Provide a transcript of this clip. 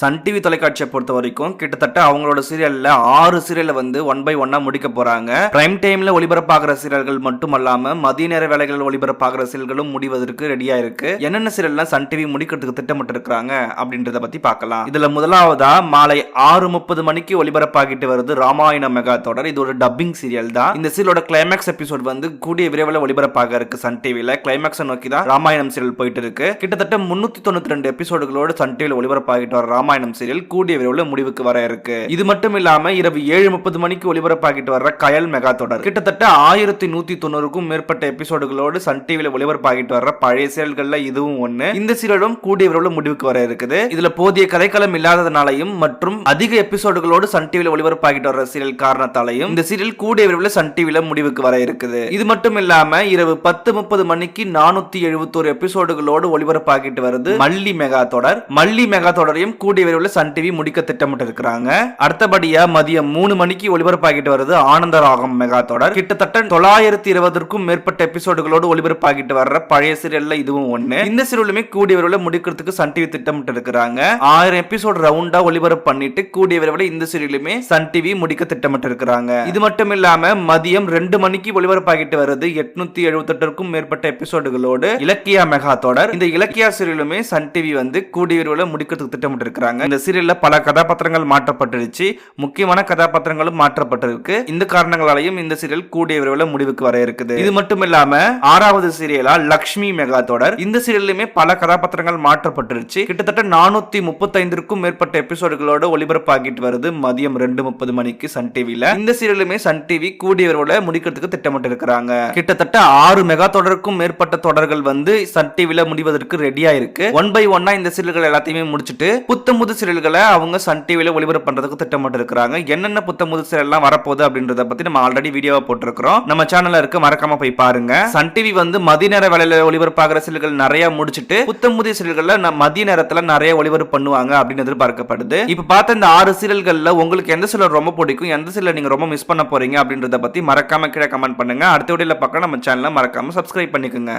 Sun TV தொலைக்காட்சியை பொறுத்த வரைக்கும் கிட்டத்தட்ட அவங்களோட சீரியல்ல ஆறு சீரியலை வந்து ஒன் பை ஒன்னா முடிக்க போறாங்க. பிரைம் டைம்ல ஒளிபரப்பாகிற சீரியல்கள் மட்டும் அல்லாம மதிய நேர வேலைகள் ஒளிபரப்பாகிற சீரியல்களும் முடிவதற்கு ரெடியா இருக்கு. என்னென்ன சீரியல்லாம் சன் டிவி முடிக்கிறதுக்கு திட்டமிட்டு இருக்கிறாங்க அப்படின்றத பத்தி பார்க்கலாம். இதுல முதலாவதா மாலை ஆறு முப்பது மணிக்கு ஒளிபரப்பாகிட்டு வருது ராமாயண மெகா தொடர். இது ஒரு டப்பிங் சீரியல் தான். இந்த சீரியலோட கிளைமேக்ஸ் எபிசோட் வந்து கூடிய விரைவில் ஒளிபரப்பாக இருக்கு சன் டிவில கிளைமேக்ஸை நோக்கி தான் ராமாயணம் சீரியல் போயிட்டு இருக்கு. கிட்டத்தட்ட முன்னூத்தி தொண்ணூத்தி ரெண்டு எபிசோடுகளோடு சன் டிவியில் ஒளிபரப்பாகிட்டு வர ராமாயணம் ராமாயணம் சீரியல் கூடிய விரைவில் முடிவுக்கு வர இருக்கு. இது மட்டும் இல்லாம இரவு ஏழு முப்பது மணிக்கு ஒளிபரப்பாகிட்டு வர்ற கயல் மெகா தொடர். கிட்டத்தட்ட ஆயிரத்தி நூத்தி தொண்ணூறுக்கும் மேற்பட்ட எபிசோடுகளோடு சன் டிவியில ஒளிபரப்பாகிட்டு வர்ற பழைய சீரியல்கள்ல இதுவும் ஒண்ணு. இந்த சீரியலும் கூடிய விரைவில் முடிவுக்கு வர இருக்குது. இதுல போதிய கதைக்களம் இல்லாததுனாலையும் மற்றும் அதிக எபிசோடுகளோடு சன் டிவியில ஒளிபரப்பாகிட்டு வர்ற சீரியல் காரணத்தாலையும் இந்த சீரியல் கூடிய விரைவில் சன் டிவியில முடிவுக்கு வர இருக்குது. இது மட்டும் இல்லாம இரவு பத்து முப்பது மணிக்கு நானூத்தி எழுபத்தோரு எபிசோடுகளோடு ஒளிபரப்பாகிட்டு வருது மல்லி மெகா தொடர். மல்லி மெகா தொடரையும் கூடிய விரைவில் சன் டிவி முடிக்க திட்டமிட்டு இருக்கிறாங்க அடுத்தபடியா மதியம் மூணு மணிக்கு ஒளிபரப்பாகிட்டு வருது ஆனந்த ராகம் மெகா தொடர். கிட்டத்தட்ட தொள்ளாயிரத்தி இருபதற்கும் மேற்பட்ட எபிசோடுகளோடு ஒளிபரப்பாகிட்டு வர்ற பழைய சீரியல்ல இதுவும் ஒண்ணு. இந்த சீரியலுமே கூடிய விரைவில் முடிக்கிறதுக்கு சன் டிவி திட்டமிட்டு இருக்கிறாங்க ஆயிரம் எபிசோட் ரவுண்டா ஒளிபரப்பு பண்ணிட்டு கூடிய விரைவில் இந்த சீரியலுமே சன் டிவி முடிக்க திட்டமிட்டு இருக்கிறாங்க இது மட்டும் இல்லாம மதியம் ரெண்டு மணிக்கு ஒளிபரப்பாகிட்டு வருது எட்நூத்தி எழுபத்தெட்டுக்கும் மேற்பட்ட எபிசோடுகளோடு இலக்கியா மெகா தொடர். இந்த இலக்கியா சீரியலுமே சன் டிவி வந்து கூடிய விரைவில் முடிக்கிறதுக்கு திட்டமிட்டு இருக்கிறாங்க இந்த சீரியல்ல பல கதாபாத்திரங்கள் மாற்றப்பட்டுருச்சு முக்கியமான கதாபாத்திரங்களும் மாற்றப்பட்டிருக்கு. இந்த காரணங்களாலையும் இந்த சீரியல் கூடிய விரைவில் முடிவுக்கு வர இருக்குது. இது மட்டும் இல்லாம ஆறாவது சீரியலா லக்ஷ்மி மெகா தொடர். இந்த சீரியல்லுமே பல கதாபாத்திரங்கள் மாற்றப்பட்டுருச்சு கிட்டத்தட்ட நானூத்தி முப்பத்தைந்திற்கும் மேற்பட்ட எபிசோடுகளோட ஒளிபரப்பாகிட்டு வருது மதியம் ரெண்டு முப்பது மணிக்கு சன் டிவில. இந்த சீரியலுமே சன் டிவி கூடிய விரைவில் முடிக்கிறதுக்கு திட்டமிட்டு இருக்கிறாங்க கிட்டத்தட்ட ஆறு மெகா தொடருக்கும் மேற்பட்ட தொடர்கள் வந்து சன் டிவில முடிவதற்கு ரெடியா இருக்கு. ஒன் பை ஒன்னா இந்த சீரியல்கள் எல்லாத்தையுமே முடிச்சுட்டு புத்த புத்தமுது சீரியல்களை அவங்க சன் டிவியில் ஒளிபரப்பு பண்ணுறதுக்கு திட்டமிட்டு இருக்கிறாங்க என்னென்ன புத்தமுது சீரியல்லாம் வரப்போகுது அப்படின்றத பற்றி நம்ம ஆல்ரெடி வீடியோவை போட்டிருக்கிறோம். நம்ம சேனலில் இருக்கு மறக்காம போய் பாருங்க. சன் டிவி வந்து மதிய நேர வேலையில் ஒளிபரப்பாகிற சீரியல்கள் நிறைய முடிச்சுட்டு புத்தம் சீரியல்களில் மதிய நேரத்தில் நிறைய ஒளிபரப்பு பண்ணுவாங்க அப்படின்னு எதிர்பார்க்கப்படுது. இப்போ பார்த்த இந்த ஆறு சீரியல்களில் உங்களுக்கு எந்த சீரியல் ரொம்ப பிடிக்கும் எந்த சீரியல் நீங்கள் ரொம்ப மிஸ் பண்ண போறீங்க அப்படின்றத பற்றி மறக்காம கீழே கமெண்ட் பண்ணுங்க. அடுத்த வீடியோவில் பார்க்க நம்ம சேனலை மறக்காம சப்ஸ்கிரைப் பண்ணிக்கோங்க.